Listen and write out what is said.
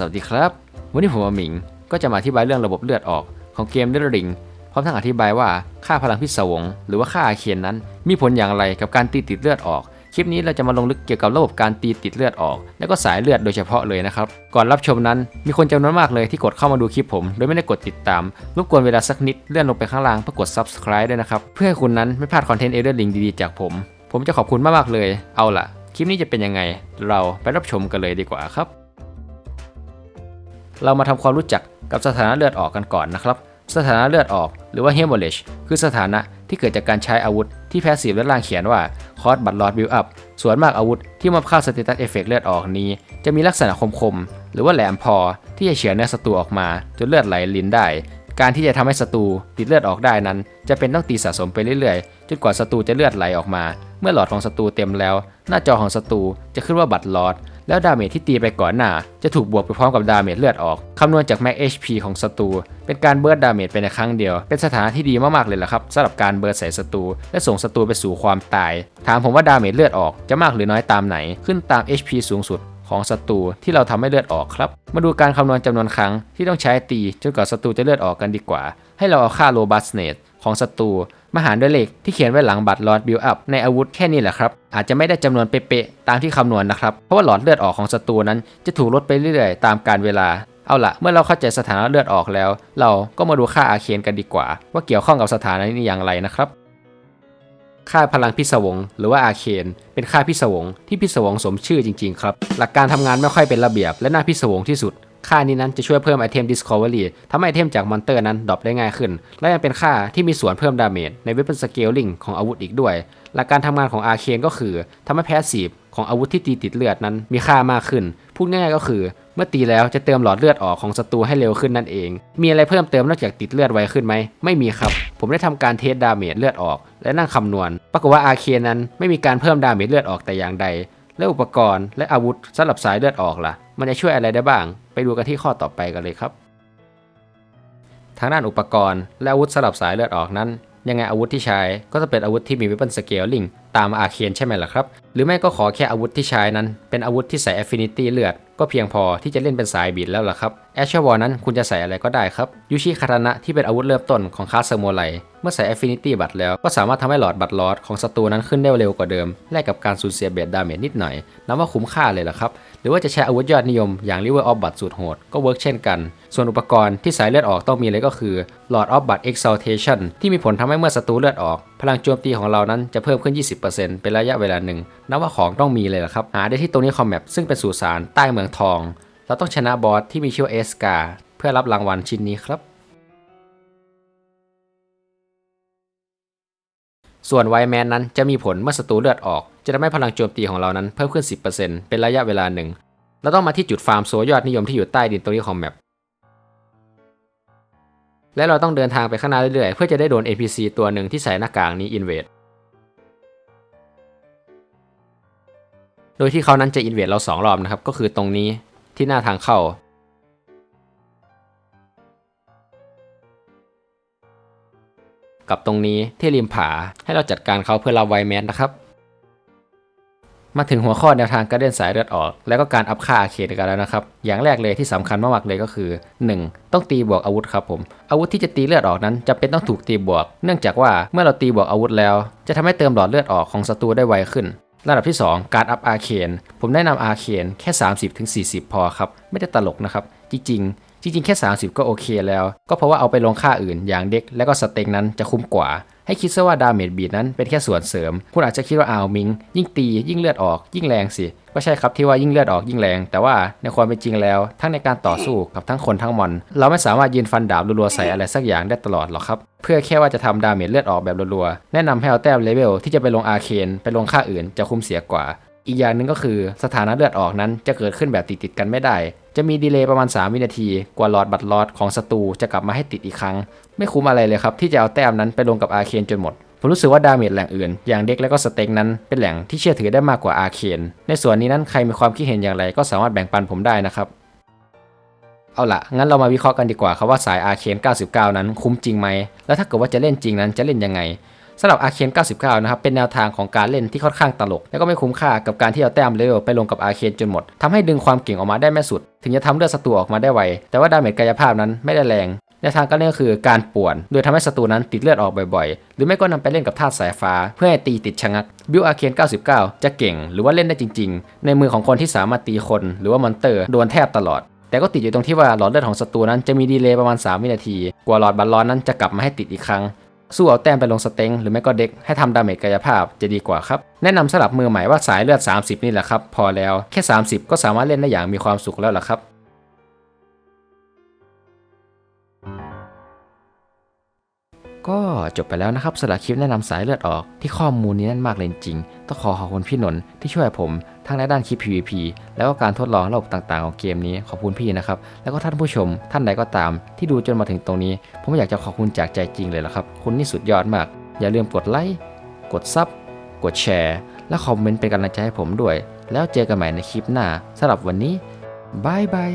สวัสดีครับ วันนี้ผมอาหมิง ก็จะมาอธิบายเรื่องระบบเลือดออกของเกมเดริงพร้อมทั้งอธิบายว่าค่าพลังพิศวง หรือว่าค่าอาเคียนนั้น มีผลอย่างไรกับการตีติดเลือดออก คลิปนี้เราจะมาลงลึกเกี่ยวกับระบบการตีติดเลือดออก และก็สายเลือดโดยเฉพาะเลยนะครับ ก่อนรับชมนั้น มีคนจำนวนมากเลยที่กดเข้ามาดูคลิปผม โดยไม่ได้กดติดตาม รบกวนเวลาสักนิดเลื่อนลงไปข้างล่างเพื่อกด subscribe ด้วยนะครับ เพื่อให้คุณนั้นไม่พลาดคอนเทนต์เอเดอร์ลิงดีๆจากผม ผมจะขอบคุณมากๆเลย เอาล่ะ คลิปนี้จะเป็นยังไง เราไปรับชมกันเลยดีกว่าครับ เรามาทำความรู้จักกับสถานะเลือดออกกันก่อนนะครับ สถานะเลือดออกหรือว่า hemorrhage คือสถานะที่เกิดจากการใช้อาวุธที่แพสซีฟและล่างเขียนว่า cause but lot build up ส่วนมากอาวุธที่มอบค่า status effect เลือดออกนี้ จะมีลักษณะคมๆ หรือว่าแหลมพอที่จะเฉือนเนื้อศัตรูออกมา จนเลือดไหลลิ้นได้ การที่จะทำให้ศัตรูติดเลือดออกได้นั้น จะเป็นต้องตีสะสมไปเรื่อยๆ จนกว่าศัตรูจะเลือดไหลออกมา เมื่อหลอดของศัตรูเต็มแล้ว หน้าจอของศัตรูจะขึ้นว่าบัตรลอด แล้วดาเมจที่ตีไปก่อนหน้า จะถูกบวกไปพร้อมกับดาเมจเลือดออก คำนวณจากแม็ก HP ของศัตรู เป็นการเบิร์ดดาเมจไปในครั้งเดียว เป็นสถานะที่ดีมากๆเลยล่ะครับสำหรับการเบิร์ดใส่ศัตรู และส่งศัตรูไปสู่ความตาย ถามผมว่าดาเมจเลือดออกจะมากหรือน้อยตามไหน ขึ้นตาม HP สูงสุดของศัตรูที่เราทำให้เลือดออกครับ มาดูการคำนวณจำนวนครั้งที่ต้องใช้ตีจนกว่าศัตรูจะเลือดออกกันดีกว่า ให้เราเอาค่า robustness ของศัตรูมาหารด้วยเลขที่เขียนไว้หลังบัตรลอดบิลอัพในอาวุธแค่นี้แหละครับ อาจจะไม่ได้จำนวนเป๊ะๆตามที่คำนวณนะครับ เพราะว่าหลอดเลือดออกของศัตรูนั้นจะถูกลดไปเรื่อยๆ ตามกาลเวลาเอาละเมื่อเราเข้าใจสถานะเลือดออกแล้ว เราก็มาดูค่าอาเคนกันดีกว่า ว่าเกี่ยวข้องกับสถานะนี้อย่างไรนะครับ ค่าพลังพิศวงหรือว่าอาเคนเป็นค่าพิศวงที่พิศวงสมชื่อจริงๆครับ หลักการทำงานไม่ค่อยเป็นระเบียบและน่าพิศวงที่สุด ค่านี้นั้นจะช่วยเพิ่มไอเทม Discovery ทำให้ไอเทมจากมอนเตอร์นั้นดรอปได้ง่ายขึ้น และยังเป็นค่าที่มีส่วนเพิ่มดาเมจใน Weapon Scaling ของอาวุธอีกด้วย หลักการทำงานของอาเคนก็คือทำให้แพสซีฟของอาวุธที่ตีติดเลือดนั้นมีค่ามากขึ้น พูดง่ายๆก็คือ เมื่อตีแล้วจะเติมหลอดเลือดออกของศัตรูให้เร็วขึ้นนั่นเอง มีอะไรเพิ่มเติมนอกจากติดเลือดไวขึ้นไหม ไม่มีครับ ผมได้ทำการเทสดาเมจเลือดออก และนั่งคำนวณ ปรากฏว่าอาเคนนั้นไม่มีการเพิ่มดาเมจเลือดออกแต่อย่างใด และอุปกรณ์และอาวุธสำหรับสายเลือดออกล่ะ มันจะช่วยอะไรได้บ้าง ไปดูกันที่ข้อต่อไปกันเลยครับ ทางด้านอุปกรณ์และอาวุธสำหรับสายเลือดออกนั้น ยังไงอาวุธที่ใช้ก็จะเป็นอาวุธที่มี weapon scaling ตามอาเคนใช่ไหมล่ะครับ หรือไม่ก็ขอแค่อาวุธที่ใช้นั้น เป็นอาวุธที่ใส่ affinity เลือด ก็เพียงพอที่จะเล่นเป็นสายบีดแล้วล่ะครับ a s h w a r นั้นคุณจะใส่อะไรก็ได้ครับยูชิคาตานะที่เป็นอาวุธเริ่มต้นของคลาสโมไลเมื่อใส่ affinity บัตรแล้วก็สามารถทำให้หลอดบัตรลอดของศัตรูนั้นขึ้นได้เร็วกว่าเดิมแลกกับการสูญเสียเบสดาเมจนิดหน่อยนับว่าคุ้มค่าเลยล่ะครับหรือว่าจะใช้อาวุธยอดนิยมอย่าง River of Blood สูตรโหดก็เวิร์กเช่นกัน ส่วนอุปกรณ์ที่สายเลือดออกต้องมีเลยก็คือ Lord of Blood Exaltation ที่มีผลทำให้เมื่อศัตรูเลือดออก พลังโจมตีของเรานั้นจะเพิ่มขึ้น 20%เป็นระยะเวลาหนึ่งนับว่าของต้องมีเลยล่ะครับ หาได้ที่ตรงนี้คอมแมปซึ่งเป็นสุสานใต้เมืองทอง เราต้องชนะบอสที่มีชื่อเอสกาเพื่อรับรางวัลชิ้นนี้ครับ ส่วนไวแมนนั้นจะมีผลเมื่อศัตรูเลือดออก จะทำให้พลังโจมตีของเรานั้นเพิ่มขึ้น 10%เป็นระยะเวลาหนึ่งเราต้องมาที่จุดฟาร์มโซยอดนิยมที่อยู่ใต้ดินตรงนี้ของแมป และเราต้องเดินทางไปข้างหน้าเรื่อยๆ เพื่อจะได้โดน NPC ตัวหนึ่งที่ใส่หน้ากากนี้อินเวดโดยที่เขานั้นจะอินเวดเราสองรอบนะครับ ก็คือตรงนี้ที่หน้าทางเข้า กับตรงนี้ที่ริมผาให้เราจัดการเขาเพื่อรับไวแมนนะครับ มาถึงหัวข้อแนวทางการเล่นสายเลือดออก แล้วก็การอัพค่าอาเคนกันแล้วนะครับ อย่างแรกเลยที่สำคัญมากๆเลยก็คือ 1. ต้องตีบวกอาวุธครับผม อาวุธที่จะตีเลือดออกนั้นจะเป็นต้องถูกตีบวก เนื่องจากว่าเมื่อเราตีบวกอาวุธแล้ว จะทำให้เติมหลอดเลือดออกของศัตรูได้ไวขึ้นระดับที่ 2 การอัพอาเคนผมแนะนำอาเคนแค่ 30-40 พอครับ ไม่ได้ตลกนะครับ จริงๆ จริงๆ แค่ 30 ก็โอเคแล้ว ก็เพราะว่าเอาไปลงค่าอื่นอย่างเด็กและก็สเต็กนั้นจะคุ้มกว่า ให้คิดซะว่าดาเมจบีดนั้นเป็นแค่ส่วนเสริม คุณอาจจะคิดว่าอ้าวมิง ยิ่งตียิ่งเลือดออกยิ่งแรงสิ ก็ใช่ครับที่ว่ายิ่งเลือดออกยิ่งแรง แต่ว่าในความเป็นจริงแล้ว ทั้งในการต่อสู้กับทั้งคนทั้งมอน เราไม่สามารถยืนฟันดาบรัวๆใส่อะไรสักอย่างได้ตลอดหรอกครับ เพื่อแค่ว่าจะทำดาเมจเลือดออกแบบรัวๆ แนะนำให้เอาแต้มเลเวลที่จะไปลงอาเคนไปลงค่าอื่นจะคุ้มเสียกว่า อีกอย่างหนึ่งก็คือสถานะเลือดออกนั้นจะเกิดขึ้นแบบติดๆกันไม่ได้ จะมีดีเลย์ประมาณ 3 วินาที กว่าหลอดบัตรลอดของศัตรูจะกลับมาให้ติดอีกครั้ง ไม่คุ้มอะไรเลยครับ ที่จะเอาแต้มนั้นไปลงกับอาเคนจนหมด ผมรู้สึกว่าดาเมจแหล่งอื่น อย่างเด็กและก็สเต็กนั้นเป็นแหล่งที่เชื่อถือได้มากกว่าอาเคนในส่วนนี้นั้นใครมีความคิดเห็นอย่างไร ก็สามารถแบ่งปันผมได้นะครับเอาละงั้นเรามาวิเคราะห์กันดีกว่าครับว่าสายอาเคน99 นั้นคุ้มจริงไหม แล้วถ้าเกิดว่าจะเล่นจริงนั้นจะเล่นยังไงสำหรับ Arcane 99 นะครับ เป็นแนวทางของการเล่นที่ค่อนข้างตลก และก็ไม่คุ้มค่ากับการที่เอาแต้มเลเวลไปลงกับ Arcane จนหมดทำให้ดึงความเก่งออกมาได้ไม่สุด ถึงจะทำเลือดศัตรูออกมาได้ไว แต่ว่าดาเมจกายภาพนั้นไม่ได้แรงแนวทางการเล่นก็คือการป่วน โดยทำให้ศัตรูนั้นติดเลือดออกบ่อยๆ หรือไม่ก็นำไปเล่นกับธาตุสายฟ้า เพื่อให้ตีติดชะงัก บิวอาเคน99 จะเก่ง หรือว่าเล่นได้จริง ๆ ในมือของคนที่สามารถตีคน หรือว่ามอนเตอร์โดนแทบตลอด แต่ก็ติดอยู่ตรงที่ว่าหลอดเลือดของศัตรูนั้นจะมีดีเลย์ประมาณ 3 วินาที กว่าหลอดบัลลอนนั้นจะกลับมาให้ติดอีกครั้ง สู้เอาแต้มไปลงสเต็งหรือไม่ก็เด็กให้ทำดาเมจกายภาพจะดีกว่าครับ แนะนำสำหรับมือใหม่ว่าสายเลือด 30 นี่แหละครับ พอแล้วแค่ 30 ก็สามารถเล่นได้อย่างมีความสุขแล้วล่ะครับ ก็จบไปแล้วนะครับสำหรับคลิปแนะนำสายเลือดออกที่ข้อมูลนี้แน่นมากเลยจริง ต้องขอขอบคุณพี่นนท์ที่ช่วยผมทั้งในด้านคลิป PVP แล้วก็การทดลองระบบต่างๆของเกมนี้ขอบคุณพี่นะครับ แล้วก็ท่านผู้ชม ท่านใดก็ตาม ที่ดูจนมาถึงตรงนี้ ผมอยากจะขอบคุณจากใจจริงเลยละครับ คุณนี่สุดยอดมาก อย่าลืมกดไลค์กดซับกดแชร์ และคอมเมนต์เป็นกำลังใจให้ผมด้วย แล้วเจอกันใหม่ในคลิปหน้าสำหรับวันนี้บายบาย